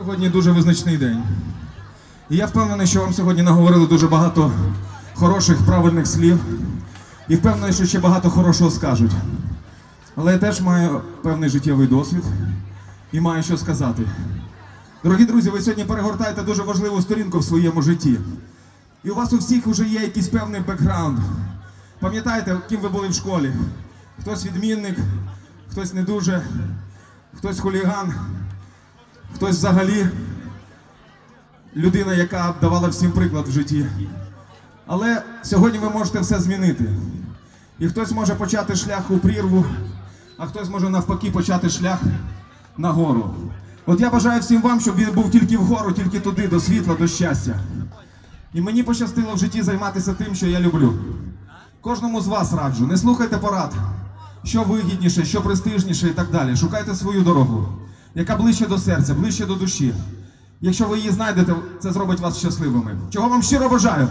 Сьогодні дуже визначний день. І я впевнений, що вам сьогодні наговорили дуже багато хороших, правильних слів. І впевнений, що ще багато хорошого скажуть. Але я теж маю певний життєвий досвід і маю що сказати. Дорогі друзі, ви сьогодні перегортаєте дуже важливу сторінку в своєму житті. І у вас у всіх вже є якийсь певний бекграунд. Пам'ятаєте, ким ви були в школі? Хтось відмінник, хтось не дуже, хтось хуліган, хтось взагалі людина, яка давала всім приклад в житті. Але сьогодні ви можете все змінити. І хтось може почати шлях у прірву, а хтось може навпаки почати шлях нагору. От я бажаю всім вам, щоб він був тільки вгору, тільки туди, до світла, до щастя. І мені пощастило в житті займатися тим, що я люблю. Кожному з вас раджу, не слухайте порад, що вигідніше, що престижніше і так далі. Шукайте свою дорогу, яка ближче до серця, ближче до душі. Якщо ви її знайдете, це зробить вас щасливими. Чого вам щиро бажаю!